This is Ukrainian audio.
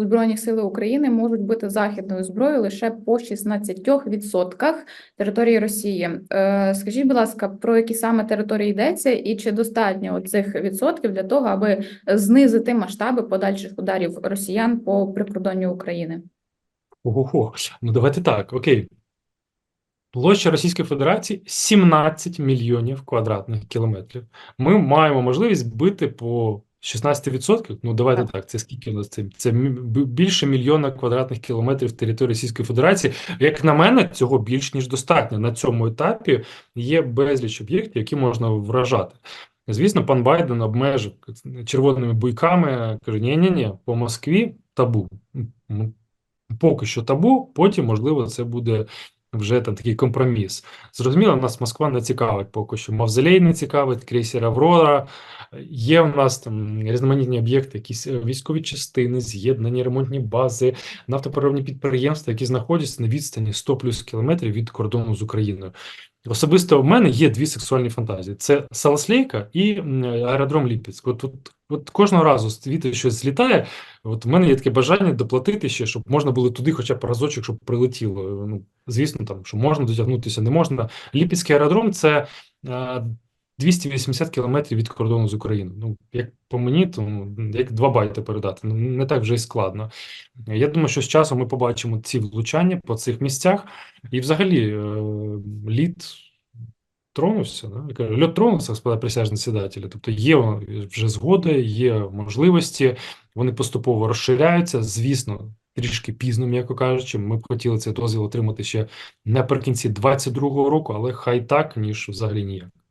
Збройні сили України можуть бути західною зброєю лише по 16% території Росії. Е, Скажіть, будь ласка, про які саме території йдеться, і чи достатньо цих відсотків для того, аби знизити масштаби подальших ударів росіян по прикордонню України? Ого, ну давайте так, окей. Площа Російської Федерації 17 мільйонів квадратних кілометрів. Ми маємо можливість бити по 16%. Ну, давайте Так. так, це скільки у нас це? Це більше мільйона квадратних кілометрів території Російської Федерації. Як на мене, цього більш ніж достатньо. На цьому етапі є безліч об'єктів, які можна вражати. Звісно, пан Байден обмежив червоними буйками, каже: ні-ні-ні, по Москві табу. Поки що табу, потім, можливо, це буде вже там такий компроміс. Зрозуміло, нас Москва не цікавить поки що. Мавзолей не цікавить, крейсер Аврора. Є в нас там різноманітні об'єкти, якісь е, військові частини, з'єднані ремонтні бази, нафтопереробні підприємства, які знаходяться на відстані 100 плюс кілометрів від кордону з Україною. Особисто в мене є дві сексуальні фантазії: це Саласлейка і аеродром Ліпецьк. От, от, от кожного разу звідти щось злітає. От в мене є таке бажання доплатити ще, щоб можна було туди хоча б разочок, щоб прилетіло. Ну, звісно, там, що можна дотягнутися, не можна. Ліпецький аеродром це е, 280 кілометрів від кордону з Україною. Ну, як по мені, то ну, як два байти передати. Ну, не так вже й складно. Я думаю, що з часом ми побачимо ці влучання по цих місцях. І взагалі е, лід тронувся, да? Льот тронувся, господа присяжні сідателі. Тобто є вже згоди, є можливості, вони поступово розширяються. Звісно, трішки пізно, м'яко кажучи. Ми б хотіли цей дозвіл отримати ще наприкінці 22-го року, але хай так, ніж взагалі ніяк.